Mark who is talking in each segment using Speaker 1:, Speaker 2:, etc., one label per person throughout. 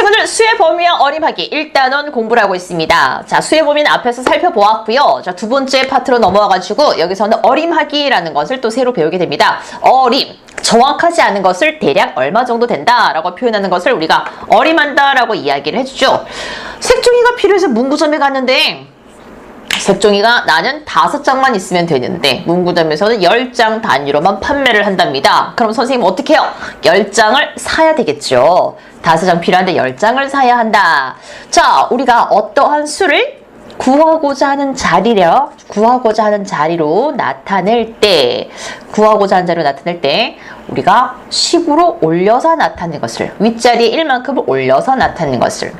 Speaker 1: 오늘 수의 범위와 어림하기 1단원 공부를 하고 있습니다. 자, 수의 범위는 앞에서 살펴보았고요. 자, 두 번째 파트로 넘어와가지고 여기서는 어림하기라는 것을 또 새로 배우게 됩니다. 어림, 정확하지 않은 것을 대략 얼마 정도 된다라고 표현하는 것을 우리가 어림한다라고 이야기를 해주죠. 색종이가 필요해서 문구점에 갔는데 색종이가 나는 다섯 장만 있으면 되는데 문구점에서는 열 장 단위로만 판매를 한답니다. 그럼 선생님 어떻게 해요? 열 장을 사야 되겠죠. 다섯 장 필요한데 열 장을 사야 한다. 자, 우리가 어떠한 수를 구하고자 하는 자리려 구하고자 하는 자리로 나타낼 때 구하고자 하는 자리로 나타낼 때 우리가 10으로 올려서 나타내는 것을 윗자리에 1만큼을 올려서 나타내는 것을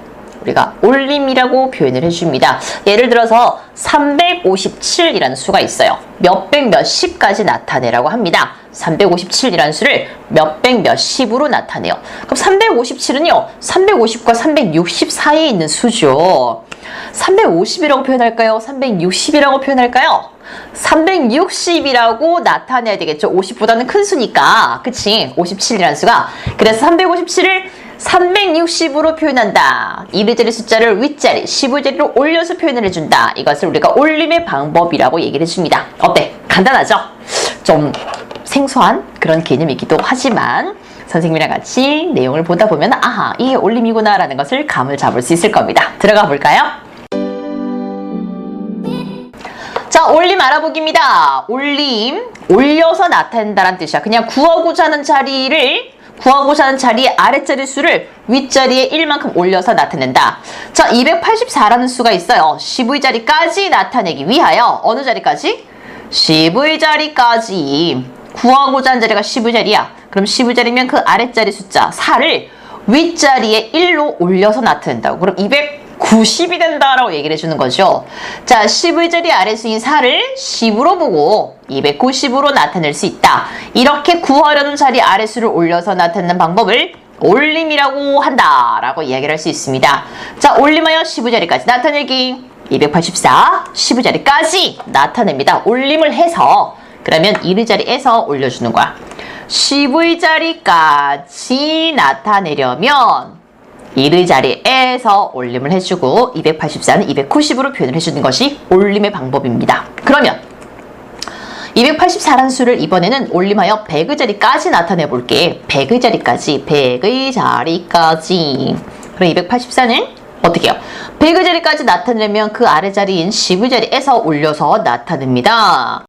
Speaker 1: 우리가 올림이라고 표현을 해줍니다. 예를 들어서 357이라는 수가 있어요. 몇백 몇십까지 나타내라고 합니다. 357이라는 수를 몇백 몇십으로 나타내요. 그럼 357은요. 350과 360 사이에 있는 수죠. 350이라고 표현할까요? 360이라고 표현할까요? 360이라고 나타내야 되겠죠. 50보다는 큰 수니까. 그치? 57이라는 수가. 그래서 357을 360으로 표현한다. 이르자리 숫자를 윗자리, 15자리로 올려서 표현을 해준다. 이것을 우리가 올림의 방법이라고 얘기를 해줍니다. 어때? 간단하죠? 좀 생소한 그런 개념이기도 하지만 선생님이랑 같이 내용을 보다 보면 아하, 이게 올림이구나 라는 것을 감을 잡을 수 있을 겁니다. 들어가 볼까요? 자, 올림 알아보기입니다. 올림, 올려서 나타낸다는 뜻이야. 그냥 구하고자 하는 자리를 구하고자 자리의 아랫자리 수를 윗자리에 1만큼 올려서 나타낸다. 자, 284라는 수가 있어요. 10의 자리까지 나타내기 위하여 어느 자리까지? 10의 자리까지 구하고자 하는 자리가 10의 자리야. 그럼 10의 자리면 그 아랫자리 숫자 4를 윗자리에 1로 올려서 나타낸다고. 그럼 290이 된다라고 얘기를 해주는 거죠. 자, 10의 자리 아래 수인 4를 10으로 보고 290으로 나타낼 수 있다. 이렇게 구하려는 자리 아래 수를 올려서 나타내는 방법을 올림이라고 한다라고 이야기를 할 수 있습니다. 자, 올림하여 10의 자리까지 나타내기. 284, 10의 자리까지 나타냅니다. 올림을 해서 그러면 1의 자리에서 올려주는 거야. 10의 자리까지 나타내려면 1의 자리에서 올림을 해주고 284는 290으로 표현을 해주는 것이 올림의 방법입니다. 그러면 284라는 수를 이번에는 올림하여 100의 자리까지 나타내 볼게. 100의 자리까지, 100의 자리까지. 그럼 284는 어떻게 해요? 100의 자리까지 나타내면 그 아래 자리인 10의 자리에서 올려서 나타냅니다.